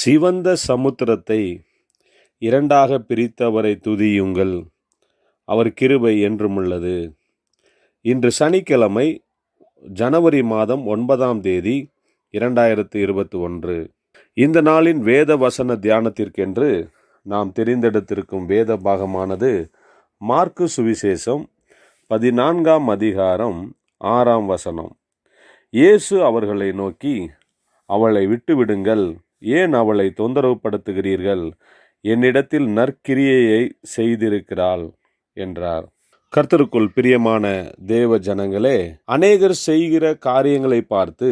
சிவந்த சமுத்திரத்தை இரண்டாக பிரித்தவரை துதியுங்கள். அவர் கிருபை என்றும் உள்ளது. இன்று சனிக்கிழமை ஜனவரி மாதம் ஒன்பதாம் தேதி இரண்டாயிரத்து இருபத்தி ஒன்று இந்த நாளின் வேத வசன தியானத்திற்கென்று நாம் தெரிந்தெடுத்திருக்கும் வேத பாகமானது மார்க்கு சுவிசேஷம் பதினான்காம் அதிகாரம் ஆறாம் வசனம். இயேசு அவர்களை நோக்கி அவளை விட்டுவிடுங்கள். ஏன் அவளை தொந்தரவுப்படுத்துகிறீர்கள் என்னிடத்தில் நற்கிரியையை செய்திருக்கிறாள் என்றார். கர்த்தருக்குள் பிரியமான தேவ ஜனங்களே அநேகர் செய்கிற காரியங்களை பார்த்து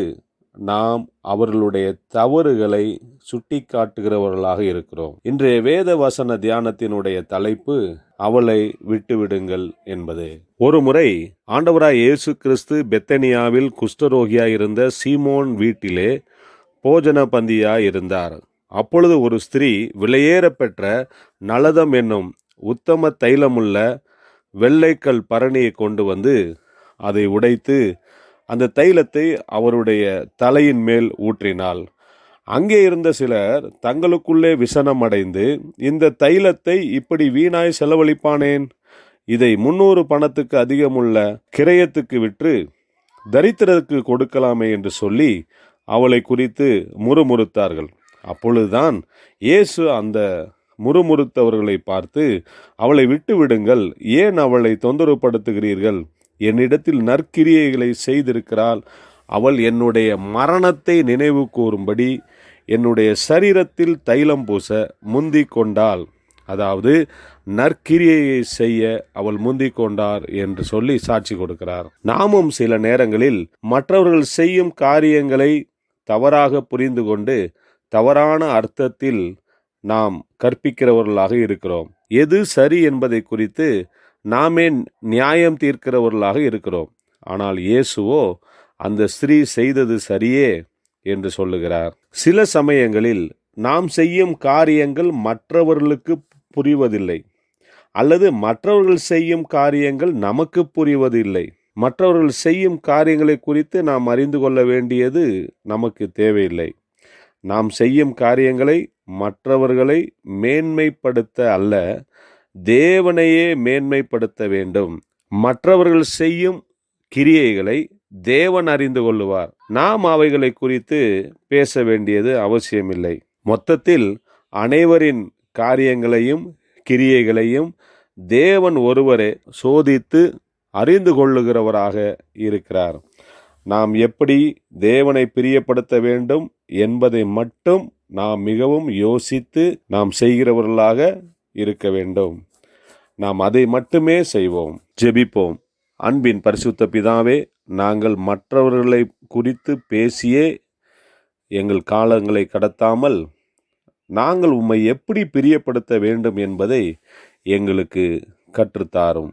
நாம் அவர்களுடைய தவறுகளை சுட்டி காட்டுகிறவர்களாக இருக்கிறோம். இன்றைய வேத வசன தியானத்தினுடைய தலைப்பு அவளை விட்டுவிடுங்கள் என்பதே. ஒரு முறை ஆண்டவராய் இயேசு கிறிஸ்து பெத்தனியாவில் குஷ்டரோகியாயிருந்த சீமோன் வீட்டிலே போஜன பந்தியாய் இருந்தார் அப்பொழுது ஒரு ஸ்திரீ விலையேற பெற்ற நலதம் என்னும் உத்தம தைலமுள்ள வெள்ளைக்கல் பரணியை கொண்டு வந்து அதை உடைத்து அந்த தைலத்தை அவருடைய தலையின் மேல் ஊற்றினாள். அங்கே இருந்த சிலர் தங்களுக்குள்ளே விசனம் அடைந்து இந்த தைலத்தை இப்படி வீணாய் செலவழிப்பானேன்? இதை முன்னூறு பணத்துக்கு அதிகமுள்ள கிரயத்துக்கு விற்று தரித்திரத்துக்கு கொடுக்கலாமே என்று சொல்லி அவளை குறித்து முறுமுறுத்தார்கள். அப்பொழுதுதான் இயேசு அந்த முறுமுறுத்தவர்களை பார்த்து அவளை விட்டுவிடுங்கள். ஏன் அவளை தொந்தரவுப்படுத்துகிறீர்கள் என்னிடத்தில் நற்கிரியைகளை செய்திருக்கிறாள். அவள் என்னுடைய மரணத்தை நினைவு கூறும்படி என்னுடைய சரீரத்தில் தைலம் பூச முந்தி கொண்டாள். அதாவது நற்கிரியையை செய்ய அவள் முந்தி கொண்டார் என்று சொல்லி சாட்சி கொடுக்கிறார். நாமும் சில நேரங்களில் மற்றவர்கள் செய்யும் காரியங்களை தவறாக புரிந்து கொண்டு தவறான அர்த்தத்தில் நாம் கற்பிக்கிறவர்களாக இருக்கிறோம். எது சரி என்பதை குறித்து நாமே நியாயம் தீர்க்கிறவர்களாக இருக்கிறோம். ஆனால் இயேசுவோ அந்த ஸ்திரீ செய்தது சரியே என்று சொல்லுகிறார். சில சமயங்களில் நாம் செய்யும் காரியங்கள் மற்றவர்களுக்கு புரிவதில்லை. அல்லது மற்றவர்கள் செய்யும் காரியங்கள் நமக்கு புரிவதில்லை. மற்றவர்கள் செய்யும் காரியங்களை குறித்து நாம் அறிந்து கொள்ள வேண்டியது நமக்கு தேவையில்லை. நாம் செய்யும் காரியங்களை மற்றவர்களை மேன்மைப்படுத்த அல்ல தேவனையே மேன்மைப்படுத்த வேண்டும். மற்றவர்கள் செய்யும் கிரியைகளை தேவன் அறிந்து கொள்ளுவார். நாம் அவைகளை குறித்து பேச வேண்டியது அவசியமில்லை. மொத்தத்தில் அனைவரின் காரியங்களையும் கிரியைகளையும் தேவன் ஒருவரே சோதித்து அறிந்து கொள்ளுகிறவராக இருக்கிறார். நாம் எப்படி தேவனை பிரியப்படுத்த வேண்டும் என்பதை மட்டும் நாம் மிகவும் யோசித்து நாம் செய்கிறவர்களாக இருக்க வேண்டும். நாம் அதை மட்டுமே செய்வோம். ஜெபிப்போம். அன்பின் பரிசுத்த பிதாவே நாங்கள் மற்றவர்களை குறித்து பேசியே எங்கள் காலங்களை கடத்தாமல் நாங்கள் உம்மை எப்படி பிரியப்படுத்த வேண்டும் என்பதை எங்களுக்கு கற்றுத்தாரும்.